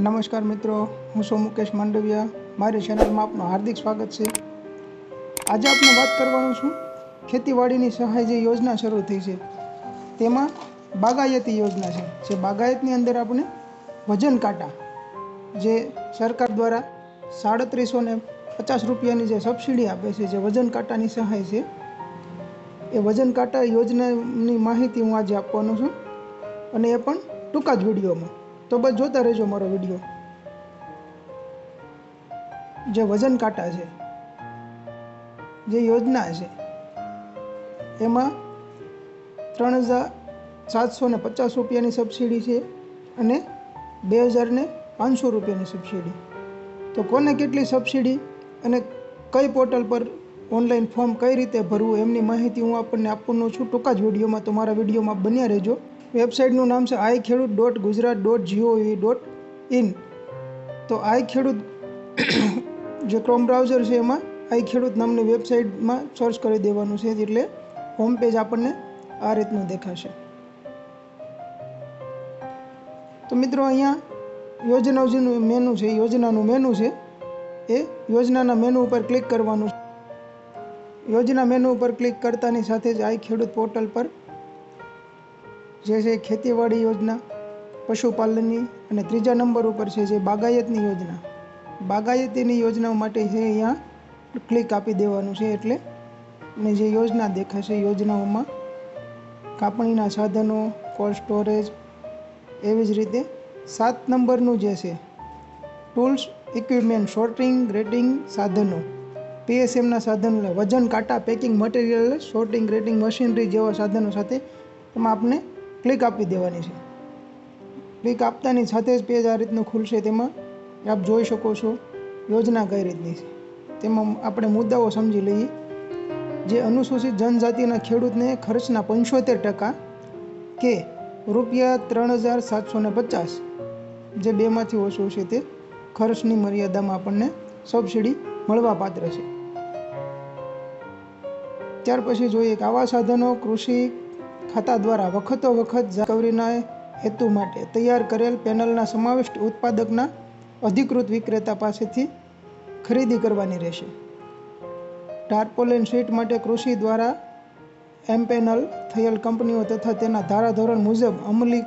નમસ્કાર મિત્રો, હું છું મુકેશ માંડવિયા. મારી ચેનલમાં આપનું હાર્દિક સ્વાગત છે. આજે આપણે વાત કરવાનું છું, ખેતીવાડીની સહાય જે યોજના શરૂ થઈ છે, તેમાં બાગાયતી યોજના છે. જે બાગાયતની અંદર આપણે વજન કાંટા, જે સરકાર દ્વારા સાડત્રીસો ને પચાસ રૂપિયાની જે સબસિડી આપે છે, જે વજન કાંટાની સહાય છે, એ વજન કાંટા યોજનાની માહિતી હું આજે આપવાનો છું. અને એ પણ ટૂંકા જ વિડીયોમાં. તો બસ જોતા રહેજો મારો વીડિયો. જે વજન કાંટા છે, જે યોજના છે, એમાં ત્રણ હજાર સાતસો ને પચાસ રૂપિયાની સબસિડી છે અને બે હજાર ને પાંચસો રૂપિયાની સબસિડી તો કોને કેટલી સબસિડી અને કઈ પોર્ટલ પર ઓનલાઈન ફોર્મ કઈ રીતે ભરવું, એમની માહિતી હું આપણને આપવાનું છું. ટૂંકા જ વિડીયોમાં તો મારા વિડીયોમાં બન્યા રહેજો. વેબસાઇટનું નામ છે I Khedut dot Gujarat dot gov dot in. તો આઈ ખેડૂત જે ક્રોમ બ્રાઉઝર છે એમાં આઈ ખેડૂત નામની વેબસાઇટમાં સર્ચ કરી દેવાનું છે, એટલે હોમ પેજ આપણને આ રીતનું દેખાશે. તો મિત્રો અહીંયા યોજનાઓનું મેનુ છે, યોજનાનું મેનુ છે. એ યોજનાના મેનુ ઉપર ક્લિક કરવાનું છે. યોજના મેનુ ઉપર ક્લિક કરતાની સાથે જ આઈ ખેડૂત પોર્ટલ પર જે છે ખેતીવાડી યોજના, પશુપાલનની અને ત્રીજા નંબર ઉપર છે જે બાગાયતની યોજના. બાગાયતીની યોજનાઓ માટે છે અહીંયા ક્લિક આપી દેવાનું છે એટલે ને જે યોજના દેખાશે યોજનાઓમાં, કાપણીના સાધનો કોલ્ડ સ્ટોરેજ એવી જ રીતે સાત નંબરનું જે છે ટૂલ્સ ઇક્વિપમેન્ટ શોર્ટિંગ ગ્રેડિંગ સાધનો. પીએસએમના સાધનો વજન, કાંટા packing material sorting grading machinery જેવા સાધનો સાથે એમાં આપણે ક્લિક આપી દેવાની છે. ક્લિક આપતાની સાથે જ પેજ આ રીતનું ખુલશે તેમાં. આપ જોઈ શકો છો યોજના કઈ રીતની છે. તેમાં આપણે મુદ્દાઓ સમજી લઈએ. જે અનુસૂચિત જનજાતિના ખેડૂતને ખર્ચના પંચોતેર ટકા કે રૂપિયા ત્રણ હજાર સાતસો ને પચાસ જે બેમાંથી ઓછું છે તે ખર્ચની મર્યાદામાં આપણને સબસિડી મળવા પાત્ર છે. ત્યાર પછી જોઈએ કે આવા સાધનો, કૃષિ ખાતા દ્વારા વખતો વખત રિકવરીના હેતુ માટે તૈયાર કરેલ પેનલના સમાવિષ્ટ ઉત્પાદકના અધિકૃત વિક્રેતા પાસેથી ખરીદી કરવાની રહેશે. ટાર્પોલિન શીટ માટે કૃષિ દ્વારા એમ્પેનલ થયેલ કંપનીઓ તથા તેના ધારાધોરણ મુજબ અમલી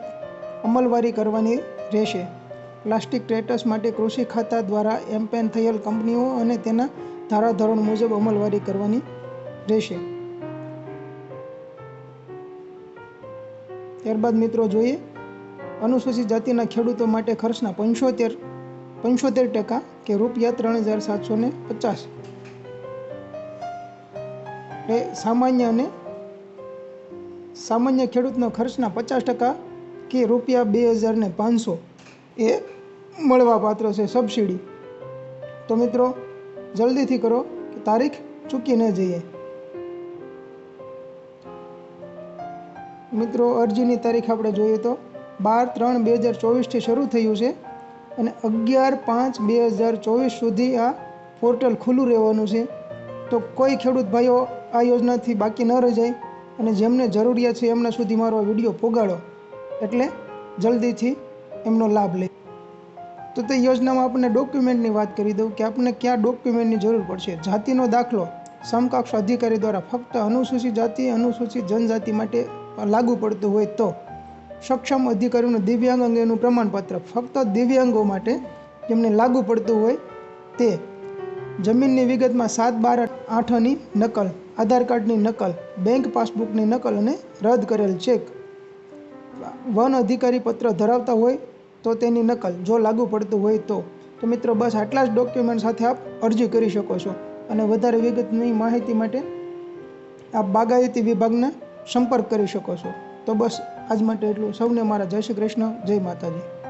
અમલવારી કરવાની રહેશે. પ્લાસ્ટિક ટ્રેટસ માટે કૃષિ ખાતા દ્વારા એમ્પેન થયેલ કંપનીઓ અને તેના ધારાધોરણ મુજબ અમલવારી કરવાની રહેશે. ત્યારબાદ મિત્રો જોઈએ, અનુસૂચિત જાતિના ખેડૂતો માટે ખર્ચના પંચોતેર પંચોતેર ટકા કે રૂપિયા ત્રણ હજાર સાતસો ને પચાસ. એ સામાન્ય અને સામાન્ય ખેડૂતનો ખર્ચના પચાસ ટકા કે રૂપિયા બે હજાર ને પાંચસો એ મળવા પાત્ર છે સબસિડી. તો મિત્રો, જલ્દીથી કરો કે તારીખ ચૂકી ન જઈએ. મિત્રો, અરજીની તારીખ આપણે જોઈએ તો બાર ત્રણ બે હજાર ચોવીસથી શરૂ થયું છે અને અગિયાર પાંચ બે હજાર ચોવીસ સુધી આ પોર્ટલ ખુલ્લું રહેવાનું છે. તો કોઈ ખેડૂત ભાઈઓ આ યોજનાથી બાકી ન રહી જાય અને જેમને જરૂરિયાત છે એમના સુધી મારો વીડિયો પોગાડો એટલે જલ્દીથી એમનો લાભ લે. તો તે યોજનામાં આપણે ડોક્યુમેન્ટની વાત કરી દઉં કે આપણને ક્યાં ડોક્યુમેન્ટની જરૂર પડશે. જાતિનો દાખલો સમકક્ષ અધિકારી દ્વારા ફક્ત અનુસૂચિત જાતિ, અનુસૂચિત જનજાતિ માટે લાગુ પડતું હોય તો સક્ષમ અધિકારીનું દિવ્યાંગ અંગેનું પ્રમાણપત્ર ફક્ત દિવ્યાંગો માટે જેમને લાગુ પડતું હોય તે જમીનની વિગતમાં સાત, બાર, આઠની નકલ, આધાર કાર્ડની નકલ, બેંક પાસબુકની નકલ અને રદ કરેલ ચેક વન અધિકારી પત્ર ધરાવતા હોય તો તેની નકલ. જો લાગુ પડતું હોય તો. તો મિત્રો, બસ આટલા જ ડોક્યુમેન્ટ સાથે આપ અરજી કરી શકો છો. અને વધારે વિગતની માહિતી માટે આપ બાગાયતી વિભાગને સંપર્ક કરી શકો છો. તો બસ આજ માટે એટલું. સૌને મારા જય શ્રી કૃષ્ણ, જય માતાજી.